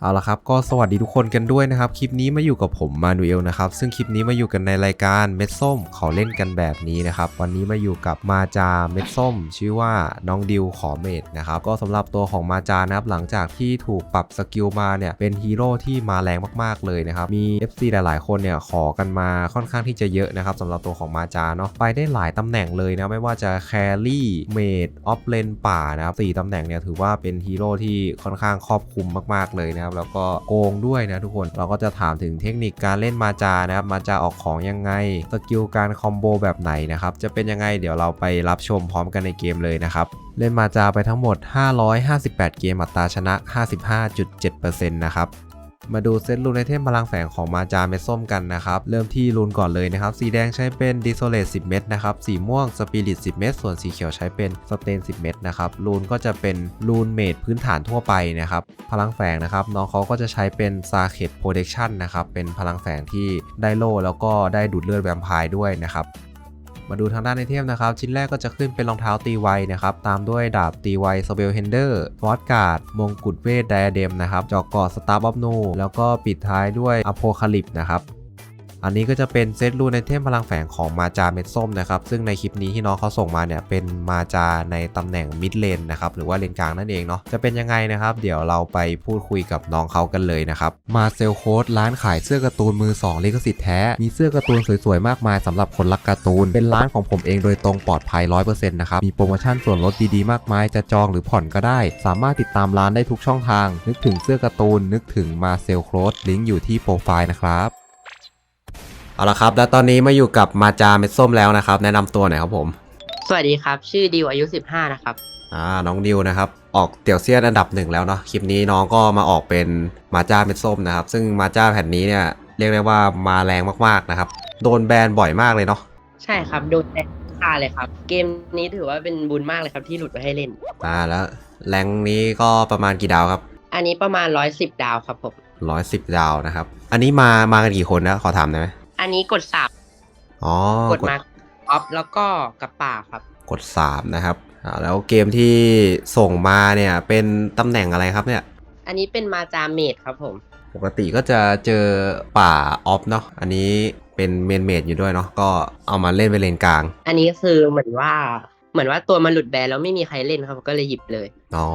เอาละครับก็สวัสดีทุกคนกันด้วยนะครับ คลิปนี้มาอยู่กับผมมานูเอลนะครับ ซึ่งคลิปนี้มาอยู่กันในรายการเม็ดส้มขาเล่นกันแบบนี้นะครับ วันนี้มาอยู่กับมาจาเม็ดส้ม ชื่อว่าน้องดิวขอเมดนะครับก็สำหรับตัวของมาจานะครับหลังจากที่ถูกปรับสกิลมาเนี่ยเป็นฮีโร่ที่มาแรงมากๆเลยนะครับมี FC หลายๆคนเนี่ยขอกันมาค่อนข้างที่จะเยอะนะครับสำหรับตัวของมาจาเนาะไปได้หลายตำแหน่งเลยนะไม่ว่าจะแครี่เมดออฟเลนป่านะครับสี่ตำแหน่งเนี่ยถือว่าเป็นฮีโร่ที่ค่อนข้างครอบคลุมมากๆเลยนะครับแล้วก็โกงด้วยนะทุกคนเราก็จะถามถึงเทคนิคการเล่นมาจานะครับมาจาออกของยังไงสกิลการคอมโบแบบไหนนะครับจะเป็นยังไงเดี๋ยวเราไปรับชมพร้อมกันในเกมเลยนะครับเล่นมาจาไปทั้งหมด 558 เกมอัตราชนะ 55.7%นะครับ มาดูเซตรูนไอเทมพลังแฝงของมาจาเม็ดส้มกันนะครับ เริ่มที่รูนก่อนเลยนะครับ สีแดงใช้เป็นดิโซเลต10 เม็ดนะครับ สีม่วงสปิริต10 เม็ดส่วนสีเขียวใช้เป็นสเตน 10 เม็ดนะครับ รูนก็จะเป็นรูนเมดพื้นฐานทั่วไปนะครับ พลังแฝงนะครับ น้องเขาก็จะใช้เป็นซาเค t โปรเ c คชั่นนะครับ เป็นพลังแฝงที่ได้โล่แล้วก็ได้ดูดเลือดแวมไพร์ด้วยนะครับ มาดูทางด้านไอเทมนะครับ ชิ้นแรกก็จะขึ้นเป็นรองเท้าตีไวนะครับ ตามด้วยดาบตีไวสเบลเฮนเดอร์ฟอสการ์ดมงกุฎเวทไดอะเดมนะครับจอกกอดสตาร์บัฟนูแล้วก็ปิดท้ายด้วยอโพคาลิปนะครับ อันนี้ก็จะเป็นเซตรูนไอเทมพลังแฝงของมาจาเม็ดส้มนะครับ ซึ่งในคลิปนี้ที่น้องเขาส่งมาเนี่ยเป็นมาจาในตำแหน่งมิดเลนนะครับหรือว่าเลนกลางนั่นเองเนาะจะเป็นยังไงนะครับ เดี๋ยวเราไปพูดคุยกับน้องเขากันเลยนะครับมาเซลโค้ดร้านขายเสื้อการ์ตูนมือ 2 ลิขสิทธิ์แท้ มีเสื้อการ์ตูนสวยๆมากมายสำหรับคนรักการ์ตูน เป็นร้านของผมเองโดยตรงปลอดภัย 100%นะครับมีโปรโมชั่นส่วนลดดีๆมากมายจะจองหรือผ่อนก็ได้ สามารถติดตามร้านได้ทุกช่องทาง นึกถึงเสื้อการ์ตูนนึกถึงมาเซลโค้ดลิงก์อยู่ที่โปรไฟล์นะครับ เอาละครับ แล้วตอนนี้มาอยู่กับมาจาเม็ดส้มแล้วนะครับ แนะนำตัวหน่อยครับผม สวัสดีครับ ชื่อดิวอายุ 15 นะครับ อ่า น้องดิวนะครับ ออกเตี่ยวเซียนอันดับหนึ่งแล้วเนาะ คลิปนี้น้องก็มาออกเป็นมาจ้าเม็ดส้มนะครับ ซึ่งมาจ้าแผ่นนี้เนี่ยเรียกได้ว่ามาแรงมากๆนะครับ โดนแบนบ่อยมากเลยเนาะ ใช่ครับ โดนแบนค่าเลยครับ เกมนี้ถือว่าเป็นบุญมากเลยครับที่หลุดมาให้เล่น อ่า แล้วแรงนี้ก็ประมาณกี่ดาวครับอันนี้ประมาณ 110 ดาวครับผม ร้อยสิบดาวนะครับ อันนี้มา มากันกี่คนนะ ขอถามได้ไหม อันนี้กดสับอ๋อกดมาออฟแล้วก็กับป่าครับ กดสามนะครับอ่าแล้วเกมที่ส่งมาเนี่ยเป็นตำแหน่งอะไรครับเนี่ย อันนี้เป็นมาจาเมดครับผม ปกติก็จะเจอป่าออฟเนาะอันนี้เป็นเมนเมดอยู่ด้วยเนาะก็เอามาเล่นไปเลนกลาง อันนี้คือเหมือนว่า เหมือนว่าตัวมันหลุดแบนแล้วไม่มีใครเล่นครับก็เลยหยิบเลย อ๋อ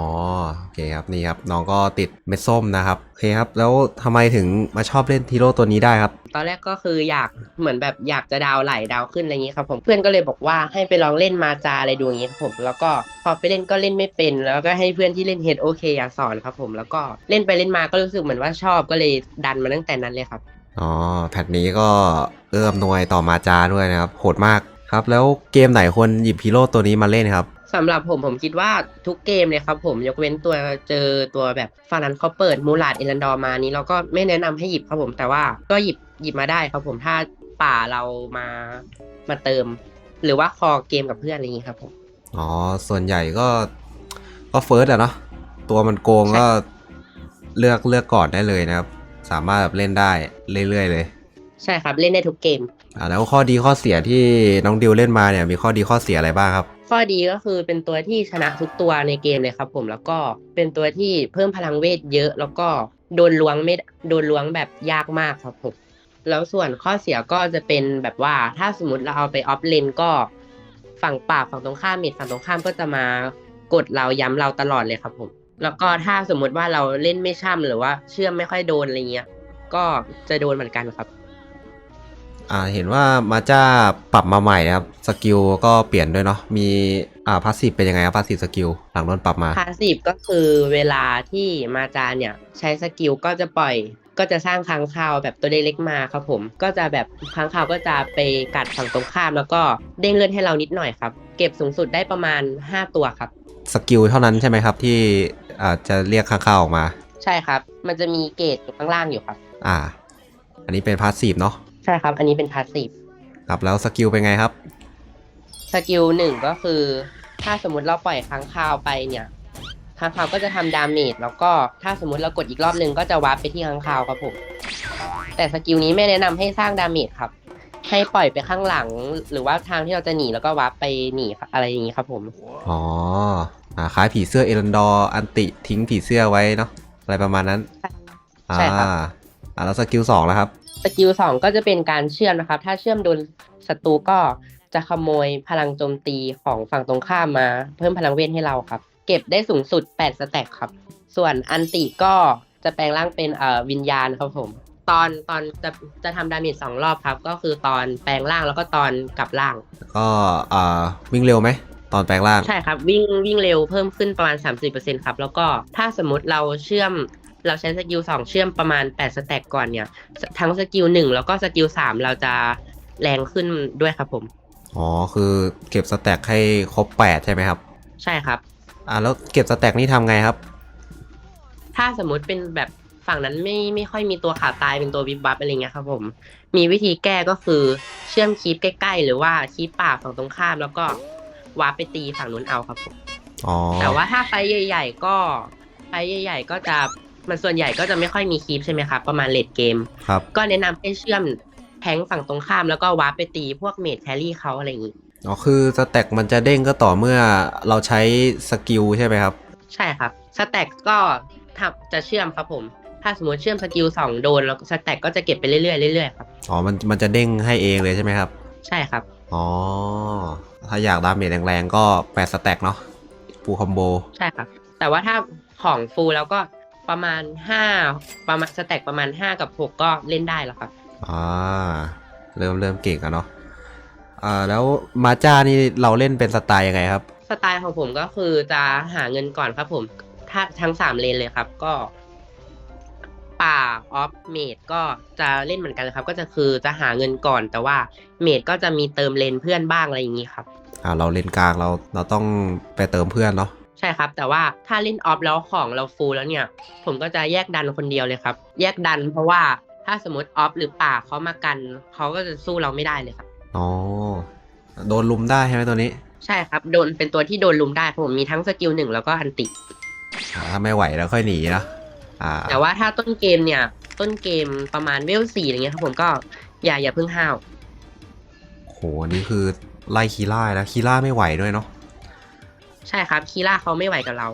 โอเคครับนี่ครับน้องก็ติดเม็ดส้มนะครับโอเคครับ แล้วทำไมถึงมาชอบเล่นทีโร่ตัวนี้ได้ครับ ตอนแรกก็คืออยากเหมือนแบบอยากจะดาวไหลดาวขึ้นอะไรอย่างนี้ครับผมเพื่อนก็เลยบอกว่าให้ไปลองเล่นมาจาอะไรดูอย่างนี้ครับผมแล้วก็พอไปเล่นก็เล่นไม่เป็น แล้วก็ให้เพื่อนที่เล่นเฮดโอเคอยากสอนครับผมแล้วก็เล่นไปเล่นมาก็รู้สึกเหมือนว่าชอบก็เลยดันมาตั้งแต่นั้นเลยครับอ๋อแพทนี้ก็เอื้อมหน่วยต่อมาจาด้วยนะครับโหดมาก ครับแล้วเกมไหนควรหยิบฮีโร่ตัวนี้มาเล่นครับสำหรับผมผมคิดว่าทุกเกมเลยครับผมยกเว้นตัวเจอตัวแบบฟานันเขาเปิดมูลาดเอรันดอร์มานี้เราก็ไม่แนะนำให้หยิบครับผมแต่ว่าก็หยิบหยิบมาได้ครับผมถ้าป่าเรามามาเติม หรือว่าคอเกมกับเพื่อนอะไรอย่างนี้ครับผมอ๋อส่วนใหญ่ก็ก็เฟิร์สอะเนาะตัวมันโกงก็เลือกเลือกก่อนได้เลยนะครับ สามารถแบบเล่นได้เรื่อยๆเลย ใช่ครับเล่นได้ทุกเกม อ่าแล้วข้อดีข้อเสียที่น้องดิวเล่นมาเนี่ยมีข้อดีข้อเสียอะไรบ้างครับ ข้อดีก็คือเป็นตัวที่ชนะทุกตัวในเกมเลยครับ ผมแล้วก็เป็นตัวที่เพิ่มพลังเวทเยอะ แล้วก็โดนล้วงไม่โดนล้วงแบบยากมากครับผมแล้วส่วนข้อเสียก็จะเป็นแบบว่าถ้าสมมติเราเอาไปออฟเลนก็ ฝั่งป่าฝั่งตรงข้ามมิดฝั่งตรงข้ามก็จะมากดเราย้ำเราตลอดเลยครับผม แล้วก็ถ้าสมมติว่าเราเล่นไม่ช่ำหรือว่าเชื่อมไม่ค่อยโดนอะไรเงี้ย ก็จะโดนเหมือนกันครับ อ่าเห็นว่ามาจ้าปรับมาใหม่นะครับสกิลก็เปลี่ยนด้วยเนาะมีอ่าพาสซีฟเป็นยังไงครับพาสซีฟสกิลหลังโดนปรับมา พาสซีฟก็คือเวลาที่มาจาเนี่ยใช้สกิลก็จะปล่อย ก็จะสร้างค้างคาวแบบตัวเล็กๆมาครับผม ก็จะแบบค้างคาวก็จะไปกัดฝั่งตรงข้ามแล้วก็เด้งเลือดให้เรานิดหน่อยครับ เก็บสูงสุดได้ประมาณ 5 ตัวครับ สกิลเท่านั้นใช่ไหมครับที่อ่าจะเรียกข้างๆออกมา ใช่ครับ มันจะมีเกรดอยู่ข้างล่างอยู่ครับ อ่า อันนี้เป็นพาสซีฟเนาะ ใช่ครับ อันนี้เป็นพาสซีฟครับแล้วสกิลเป็นไงครับ สกิลหนึ่งก็คือ ถ้าสมมติเราปล่อยค้างคาวไปเนี่ยค้างคาวก็จะทำดาเมจแล้วก็ถ้าสมมติเรากดอีกรอบหนึ่งก็จะวาร์ปไปที่ค้างคาวครับผมแต่สกิลนี้ไม่แนะนำให้สร้างดาเมจครับ ให้ปล่อยไปข้างหลัง หรือว่าทางที่เราจะหนีแล้วก็วาร์ปไปหนีครับอะไรอย่างนี้ครับผมอ๋ออ่าคล้ายผีเสื้อเอรันดอร์อันติทิ้งผีเสื้อไว้เนาะอะไรประมาณนั้นอ่าใช่ครับอ่าแล้วสกิลสองแล้วครับ สกิลสองก็จะเป็นการเชื่อมนะครับ ถ้าเชื่อมโดนศัตรูก็จะขโมยพลังโจมตีของฝั่งตรงข้ามมา เพิ่มพลังเวทให้เราครับ เก็บได้สูงสุด 8 สแต็กครับ ส่วนอันติก็จะแปลงร่างเป็นเอ่อวิญญาณครับผม ตอนตอนจะจะทำดาเมจสองรอบครับ ก็คือตอนแปลงร่างแล้วก็ตอนกลับร่าง ก็อ่าวิ่งเร็วไหม ตอนแปลงร่าง ใช่ครับ วิ่งวิ่งเร็วเพิ่มขึ้นประมาณ 30%ครับ แล้วก็ถ้าสมมติเราเชื่อม เราใช้สกิล2เชื่อมประมาณ8สแต็กก่อนเนี่ย ทั้งสกิล1แล้วก็สกิล3เราจะแรงขึ้นด้วยครับผม อ๋อ คือเก็บสแต็กให้ครบ8ใช่ไหมครับ ใช่ครับ อ่าแล้วเก็บสแต็กนี่ทำไงครับ ถ้าสมมุติเป็นแบบฝั่งนั้นไม่ไม่ค่อยมีตัวขาตายเป็นตัววิบวับอะไรเงี้ยครับผม มีวิธีแก้ก็คือเชื่อมคีปใกล้ ๆ หรือว่าคีปป่าฝั่งตรงข้ามแล้วก็วาร์ปไปตีฝั่งนู้นเอาครับผมอ๋อแต่ว่าถ้าไฟท์ใหญ่ ๆ ก็ไฟท์ใหญ่ ๆ ก็จะ มันส่วนใหญ่ก็จะไม่ค่อยมีคีปใช่ไหมครับประมาณเลดเกม ครับ ก็แนะนำให้เชื่อมแทงค์ฝั่งตรงข้ามแล้วก็วาร์ปไปตีพวกเมดแครี่เขาอะไรอย่างงี้ อ๋อคือสแต็กมันจะเด้งก็ต่อเมื่อเราใช้สกิลใช่ไหมครับ ใช่ครับ สแต็กก็ทำจะเชื่อมครับผม ถ้าสมมติเชื่อมสกิลสองโดนแล้วสแต็กก็จะเก็บไปเรื่อยๆเรื่อยๆครับ อ๋อมันมันจะเด้งให้เองเลยใช่ไหมครับ ใช่ครับ อ๋อ ถ้าอยากดาเมจแรงๆก็8สแต็กเนาะฟูลคอมโบ ใช่ครับ แต่ว่าถ้าของฟูลแล้วก็ ประมาณห้าประมาณสแต็กประมาณห้ากับหกก็เล่นได้แล้วครับอ่าเริ่มเริ่มเก่งอะเนาะอ่าแล้วมาจ้านี่เราเล่นเป็นสไตล์ยังไงครับ สไตล์ของผมก็คือจะหาเงินก่อนครับผมถ้าทั้งสามเลนเลยครับ ก็ ป่าออฟเมดก็จะเล่นเหมือนกันเลยครับ ก็จะคือจะหาเงินก่อนแต่ว่าเมดก็จะมีเติมเลนเพื่อนบ้างอะไรอย่างนี้ครับอ่าเราเล่นกลางเราเราต้องไปเติมเพื่อนเนาะ ใช่ครับ แต่ว่าถ้าเล่นออฟแล้วของเราฟูลแล้วเนี่ย ผมก็จะแยกดันคนเดียวเลยครับ แยกดันเพราะว่าถ้าสมมติออฟหรือป่าเขามากันเขาก็จะสู้เราไม่ได้เลยครับ อ๋อ โดนลุมได้ใช่ไหมตัวนี้ ใช่ครับ โดนเป็นตัวที่โดนลุมได้เพราะผมมีทั้งสกิลหนึ่งแล้วก็อันติอ่าถ้าไม่ไหวแล้วค่อยหนีนะอ่าแต่ว่าถ้าต้นเกมเนี่ย ต้นเกมประมาณเวลสี่อะไรเงี้ยครับผมก็อย่าอย่าเพิ่งห้าวโหอันนี่คือไล่คีล่าแล้วคีล่าไม่ไหวด้วยเนาะ ใช่ครับคีล่าเขาไม่ไหวกับเรา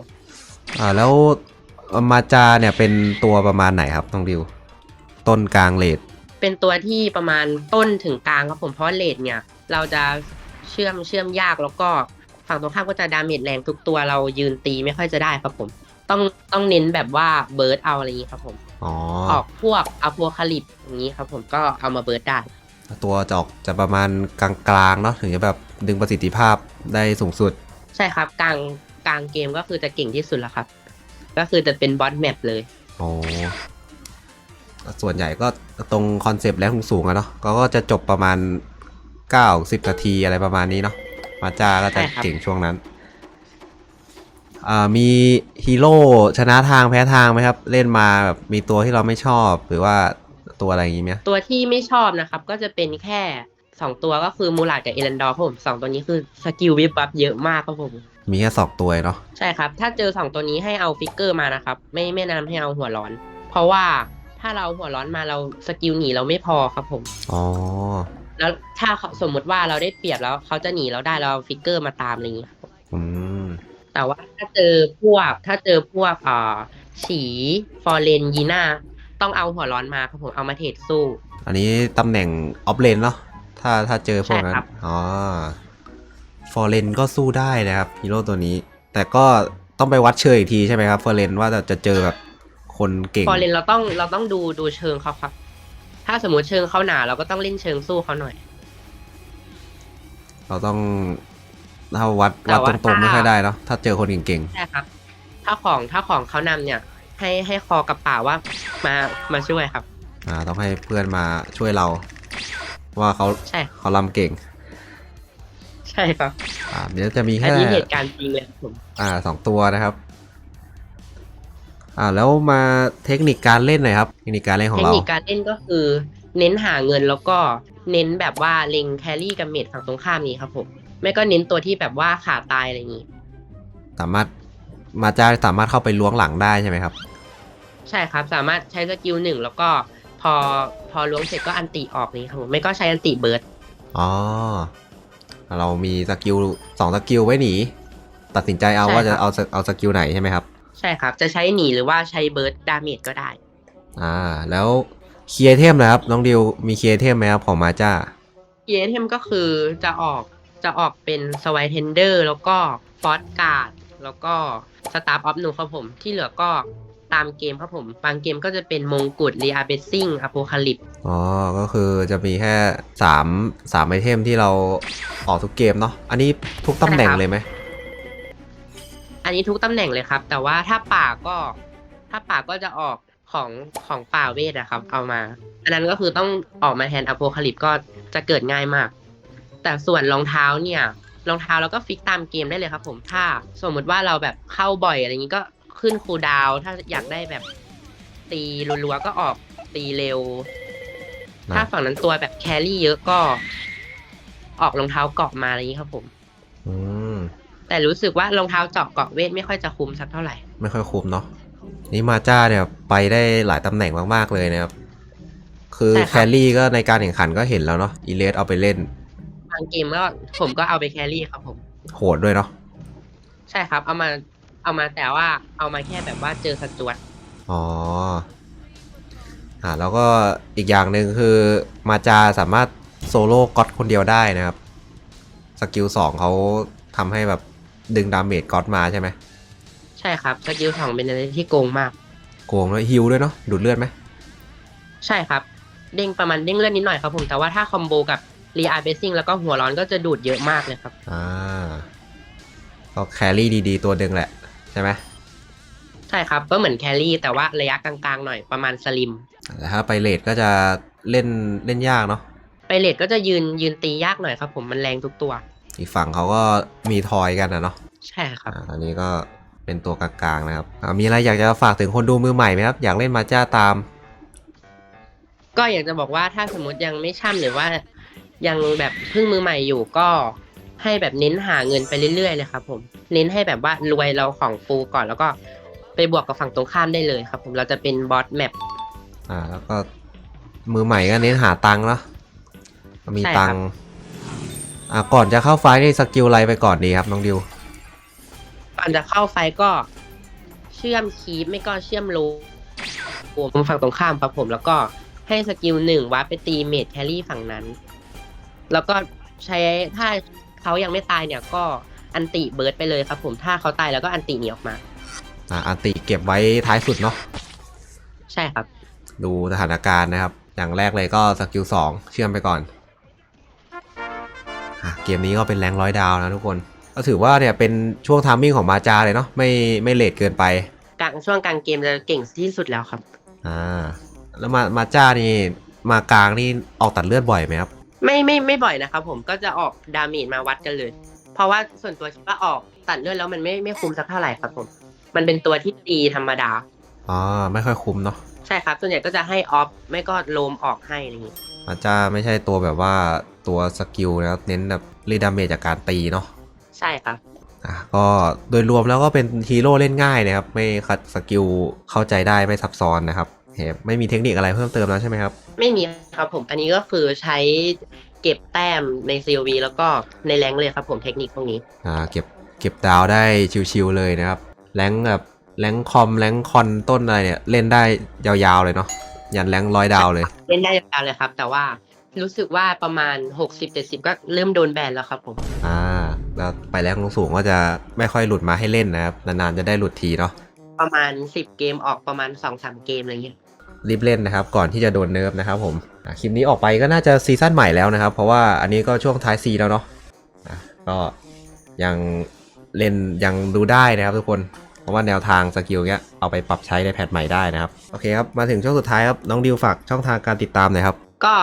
อ่าแล้วมาจาเนี่ยเป็นตัวประมาณไหนครับต้องดิว ต้นกลางเลดเป็นตัวที่ประมาณต้นถึงกลางครับผมเพราะเลดเนี่ย เราจะเชื่อมเชื่อมยากแล้วก็ฝั่งตรงข้ามก็จะดาเมจแรงทุกตัวเรายืนตีไม่ค่อยจะได้ครับผม ต้องต้องเน้นแบบว่าเบิร์ดเอาอะไรอย่างนี้ครับผมอ๋อออกพวกอ p คาลิปอย่างนี้ครับผมก็เอามาเบิร์ดได้ตัวจะออกจะประมาณกลางๆเนาะถึงจะแบบดึงประสิทธิภาพได้สูงสุด ใช่ครับ กลางกลางเกมก็คือจะเก่งที่สุดแล้วครับ ก็คือจะเป็นบอสแมปเลยอ๋อส่วนใหญ่ก็ตรงคอนเซปต์แรงสูงๆอะเนาะก็ก็จะจบประมาณ9-10นาทีอะไรประมาณนี้เนาะมาจาก็จะใช่ครับเก่งช่วงนั้นอ่ามีฮีโร่ชนะทางแพ้ทางไหมครับ เล่นมาแบบมีตัวที่เราไม่ชอบหรือว่าตัวอะไรอย่างงี้ไหมตัวที่ไม่ชอบนะครับ ก็จะเป็นแค่ สองตัวก็คือมูลาดกับเอรันดอร์ครับผมสองตัวนี้คือสกิลวิบวับเยอะมากครับผม มีแค่สองตัวเนาะใช่ครับ ถ้าเจอสองตัวนี้ให้เอาฟิกเกอร์มานะครับ ไม่ไม่แนะนำให้เอาหัวร้อน เพราะว่าถ้าเราหัวร้อนมาเราสกิลหนีเราไม่พอครับผม อ๋อ แล้วถ้าเขาสมมุติว่าเราได้เปรียบแล้วเขาจะหนีเราได้เราเอาฟิกเกอร์มาตามอะไรอย่างเงี้ยครับอืม แต่ว่าถ้าเจอพวกถ้าเจอพวกอ่าฉีฟอร์เรนยีน่าต้องเอาหัวร้อนมาครับผมเอามาเทรดสู้ อันนี้ตำแหน่งออฟเลนเนาะ ถ้าถ้าเจอพวกนั้นใช่ครับอ๋อ ฟอร์เรนก็สู้ได้นะครับฮีโร่ตัวนี้ แต่ก็ต้องไปวัดเชยอีกทีใช่ไหมครับฟอร์เรนว่าจะเจอแบบคนเก่งฟอร์เรนเราต้องเราต้องดูดูเชิงเขาครับ ถ้าสมมติเชิงเขาหนาเราก็ต้องเล่นเชิงสู้เขาหน่อย เราต้องถ้าวัดแต่วัดว่าตรงๆถ้าไม่ค่อยได้เนาะถ้าเจอคนเก่งใช่ครับ ถ้าของถ้าของเขานำเนี่ย ให้ให้คอกับป่าว่ามามาช่วยครับๆอ่า ต้องให้เพื่อนมาช่วยเรา ว่าเขาใช่ เขาลำเก่ง ใช่ครับ อ่าเดี๋ยวจะมีอัแค่นนี้เหตุการณ์จริงเลยครับผมอ่าสองตัวนะครับ อ่าแล้วมาเทคนิคการเล่นหน่อยครับเทคนิคการเล่นของเทคเรานิคการเล่นก็คือ เน้นหาเงินแล้วก็เน้นแบบว่าเล็งแครี่กับเมดฝั่งตรงข้ามนี้ครับผมไม่ก็เน้นตัวที่แบบว่าขาตายอะไรอย่างนี้ สามารถมาจ้าสามารถเข้าไปล้วงหลังได้ใช่ไหมครับ ใช่ครับ สามารถใช้สกิลหนึ่งแล้วก็ พอพอล้วงเสร็จก็อันติออกนี้ครับผมไม่ก็ใช้อันติเบิร์ดอ๋อ เรามีสกิลสองสกิลไว้หนี ตัดสินใจเอาใช่ว่าจะครับเอาสเอาสกิลไหนใช่ไหมครับ ใช่ครับ จะใช้หนีหรือว่าใช้เบิร์ดดาเมจก็ได้ อ่า แล้วคีย์ไอเทมนะครับ น้องดิวมีคีย์ไอเทมไหมครับของมาจ้าเยเทมก็คือจะออกจะออกเป็นสไวเทนเดอร์แล้วก็ฟอสการ์ดแล้วก็สตาร์ออฟหนูครับผม ที่เหลือก็ ตามเกมครับผม บางเกมก็จะเป็นมงกุฎรีอาเบสซิ่งอโพคาลิปอ๋อ ก็คือจะมีแค่สามสามไอเทมที่เราออกทุกเกมเนาะ อันนี้ทุกตำแหน่งใช่ครับเลยไหม อันนี้ทุกตำแหน่งเลยครับ แต่ว่าถ้าป่าก็ ถ้าป่าก็จะออกของของป่าเวทอะครับ เอามา อันนั้นก็คือต้องออกมาแทนอโพคาลิปก็จะเกิดง่ายมาก แต่ส่วนรองเท้าเนี่ยรองเท้าเราก็ฟิกตามเกมได้เลยครับผมถ้าสมมุติว่าเราแบบเข้าบ่อยอะไรอย่างนี้ก็ ขึ้นคูลดาวน์ถ้าอยากได้แบบตีรัวๆก็ออกตีเร็ว นะ ถ้าฝั่งนั้นตัวแบบแครี่เยอะก็ ออกรองเท้าเกาะมาอะไรอย่างนี้ครับผม อืม แต่รู้สึกว่ารองเท้าเจาะเกาะเวทไม่ค่อยจะคุ้มสักเท่าไหร่ ไม่ค่อยคุ้มเนาะนี่มาจ้าเนี่ยไปได้หลายตำแหน่งมาก ๆ เลยนะครับ คือใช่ครับ แครี่ก็ในการแข่งขันก็เห็นแล้วเนาะอีเลสเอาไปเล่นบางเกมก็ผมก็เอาไปแครี่ครับผม โหดด้วยเนาะใช่ครับ เอามา เอามาแต่ว่าเอามาแค่แบบว่าเจอสจวตอ๋ออ่าแล้วก็อีกอย่างหนึ่งคือมาจาสามารถโซโล่ก็อตคนเดียวได้นะครับ สกิลสองเขาทำให้แบบดึงดาเมจก็อตมาใช่ไหมใช่ครับสกิลสองเป็นอะไรที่โกงมาก โกงแล้วฮิลด้วยเนาะดูดเลือดไหมใช่ครับ เด้งประมาณเด้งเลือดนิดหน่อยครับผมแต่ว่าถ้าคอมโบกับรีอาร์เบสซิ่งแล้วก็หัวร้อนก็จะดูดเยอะมากเลยครับ อ่าก็แครี่ดีๆ ตัวดึงแหละใช่ไหมใช่ครับ ก็เหมือนแครี่แต่ว่าระยะกลางๆหน่อยประมาณสลิมแต่ถ้าไปเลดก็จะเล่นเล่นยากเนาะไปเลดก็จะยืนยืนตียากหน่อยครับ ผมมันแรงทุกตัว อีกฝั่งเขาก็มีทอยกันนะเนาะใช่ครับอ่าตอนนี้ก็เป็นตัวกลางๆนะครับอ่ามีอะไรอยากจะฝากถึงคนดูมือใหม่ไหมครับ อยากเล่นมาจ้าตาม ก็อยากจะบอกว่าถ้าสมมติยังไม่ช่ำหรือว่ายังแบบเพิ่งมือใหม่อยู่ก็ ให้แบบเน้นหาเงินไปเรื่อยๆเลยครับผมเน้นให้แบบว่ารวยเราของฟูก่อนแล้วก็ไปบวกกับฝั่งตรงข้ามได้เลยครับ ผมเราจะเป็นบอสแมปอ่าแล้วก็มือใหม่ก็เน้นหาตังค์เนาะมีใช่ครับตังค์อ่าก่อนจะเข้าไฟท์นี่สกิลอะไรไปก่อนดีครับน้องดิวก่อนจะเข้าไฟก็เชื่อมคีปไม่ก็เชื่อมโลผมฝั่งตรงข้ามครับผมแล้วก็ให้สกิลหนึ่งวัดไปตีเมดแครี่ฝั่งนั้น แล้วก็ใช้ถ้า เขายังไม่ตายเนี่ยก็อันติเบิร์ดไปเลยครับผมถ้าเขาตายแล้วก็อันติหนีออกมา อ่าอันติเก็บไว้ท้ายสุดเนาะใช่ครับ ดูสถานการณ์นะครับ อย่างแรกเลยก็สกิลสองเชื่อมไปก่อนอะเกมนี้ก็เป็นแรงร้อยดาวนะทุกคน ก็ถือว่าเนี่ยเป็นช่วงทามมิ่งของมาจาเลยเนาะไม่ไม่เลทเกินไปกลางช่วงกลางเกมจะเก่งที่สุดแล้วครับ อ่า แล้วมามาจ้านี่มากลางนี่ออกตัดเลือดบ่อยไหมครับ ไม่ไม่ไม่บ่อยนะครับผมก็จะออกดาเมจมาวัดกันเลย เพราะว่าส่วนตัวคิดว่าออกตัดเลือดแล้วมันไม่ไม่คุ้มสักเท่าไหร่ครับผม มันเป็นตัวที่ตีธรรมดา อ๋อ ไม่ค่อยคุ้มเนาะใช่ครับ ส่วนใหญ่ก็จะให้ออฟไม่ก็โลมออกให้อะไรอย่างงี้มาจ้าไม่ใช่ตัวแบบว่าตัวสกิลนะครับเน้นแบบรีดาเมจจากการตีเนาะใช่ครับ อะก็โดยรวมแล้วก็เป็นฮีโร่เล่นง่ายนะครับ ไม่คัดสกิลเข้าใจได้ไม่ซับซ้อนนะครับ เห็นไม่มีเทคนิคอะไรเพิ่มเติมแล้วใช่ไหมครับ ไม่มีครับผมอันนี้ก็คือใช้เก็บแต้มใน COV แล้วก็ในแรงค์เลยครับผมเทคนิคพวกนี้อ่าเก็บเก็บดาวได้ชิวๆเลยนะครับแรงค์แบบแรงค์คอมแรงค์คอนต้นอะไรเนี่ยเล่นได้ยาวๆเลยเนาะยันแรงค์ร้อยดาวเลย เล่นได้ยาวเลยครับ แต่ว่ารู้สึกว่าประมาณ 60-70 ก็เริ่มโดนแบนแล้วครับผม อ่า แล้วไปแรงค์สูงๆก็จะไม่ค่อยหลุดมาให้เล่นนะครับ นานๆจะได้หลุดทีเนาะ ประมาณ 10 เกมออกประมาณ 2-3 เกมอะไรเงี้ย รีบเล่นนะครับ ก่อนที่จะโดนเนิร์ฟนะครับผมอะคลิปนี้ออกไปก็น่าจะซีซั่นใหม่แล้วนะครับ เพราะว่าอันนี้ก็ช่วงท้ายซีแล้วเนาะอะก็ยังเล่นยังดูได้นะครับทุกคนเพราะว่าแนวทางสกิลเนี้ยเอาไปปรับใช้ในแพทใหม่ได้นะครับโอเคครับมาถึงช่วงสุดท้ายครับน้องดิวฝากช่องทางการติดตามหน่อยครับก็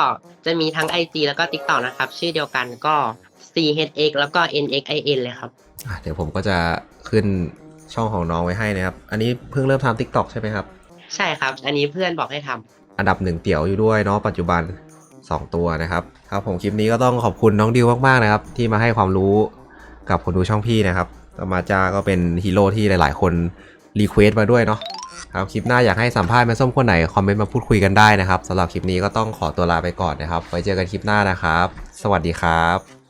จะมีทั้ง IG แล้วก็ TikTok นะครับ ชื่อเดียวกันก็ CHX แล้วก็ NXIN เลยครับอะเดี๋ยวผมก็จะขึ้นช่องของน้องไว้ให้นะครับ อันนี้เพิ่งเริ่มทำ TikTok ใช่ไหมครับ ใช่ครับ อันนี้เพื่อนบอกให้ทำ อันดับหนึ่งเตี่ยวอยู่ด้วยเนาะปัจจุบัน 2 ตัวนะครับ ครับผมคลิปนี้ก็ต้องขอบคุณน้องดิวมากๆนะครับ ที่มาให้ความรู้กับคนดูช่องพี่นะครับตมาจาก็เป็นฮีโร่ที่หลายๆ คนรีเควสต์มาด้วยเนาะครับคลิปหน้าอยากให้สัมภาษณ์แม่ส้มคนไหนคอมเมนต์มาพูดคุยกันได้นะครับสำหรับคลิปนี้ก็ต้องขอตัวลาไปก่อนนะครับไว้เจอกันคลิปหน้านะครับ สวัสดีครับ